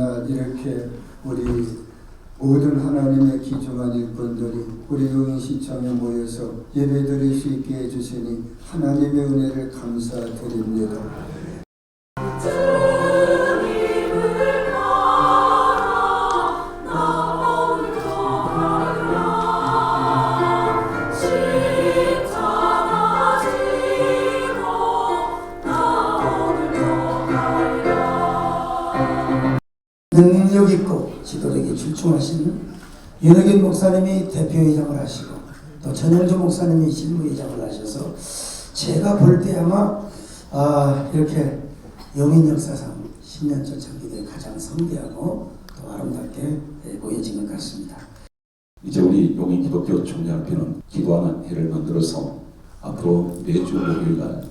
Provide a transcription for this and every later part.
그러나 이렇게 우리 모든 하나님의 기중한 일꾼들이 우리 용인시청에 모여서 예배드릴 수 있게 해주시니 하나님의 은혜를 감사드립니다. 능력 있고 지도력에 출중하신 윤석인 목사님이 대표회장을 하시고 또 전영주 목사님이 실무회장을 하셔서 제가 볼 때 아마 아, 이렇게 용인 역사상 10년 전창기대 가장 성대하고 또 아름답게 예, 보여진 것 같습니다. 이제 우리 용인 기독교 총회학교는 기도하는 해를 만들어서 앞으로 매주 목요일날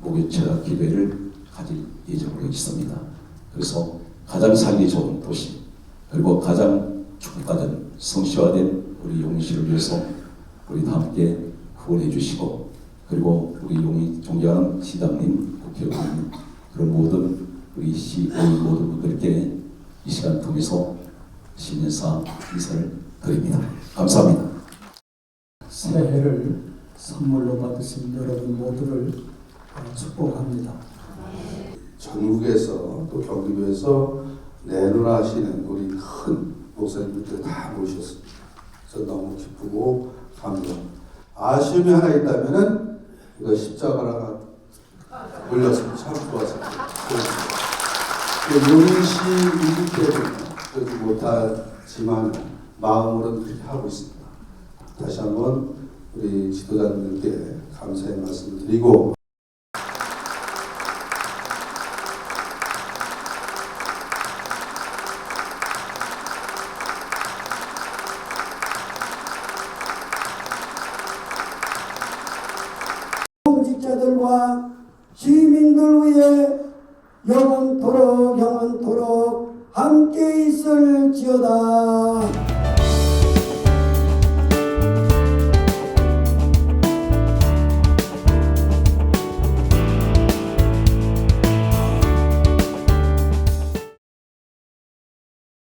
목요철 기도회를 가질 예정으로 있습니다. 그래서 가장 살기 좋은 도시 그리고 가장 축복받은 성시화된 우리 용인시를 위해서 우리 다 함께 후원해 주시고 그리고 우리 용인 존경하는 시장님, 국회의원 그런 모든 우리 시의원 모든 분들께 이 시간 통해서 신년사 인사를 드립니다. 감사합니다. 새해를 선물로 받으신 여러분 모두를 축복합니다. 전국에서 또 경기도에서 내노라 하시는 우리 큰 목사님들 다 모셨습니다. 저 너무 기쁘고 감사합니다. 아쉬움이 하나 있다면은 이거 십자가가 올렸으면 참 좋았습니다. 용인시이기 때문에 그렇게 못하지만 마음으로는 그렇게 하고 있습니다. 다시 한번 우리 지도자님들께 감사의 말씀을 드리고 공직자들과 시민들 위해 영원토록 영원토록 함께 있을지어다.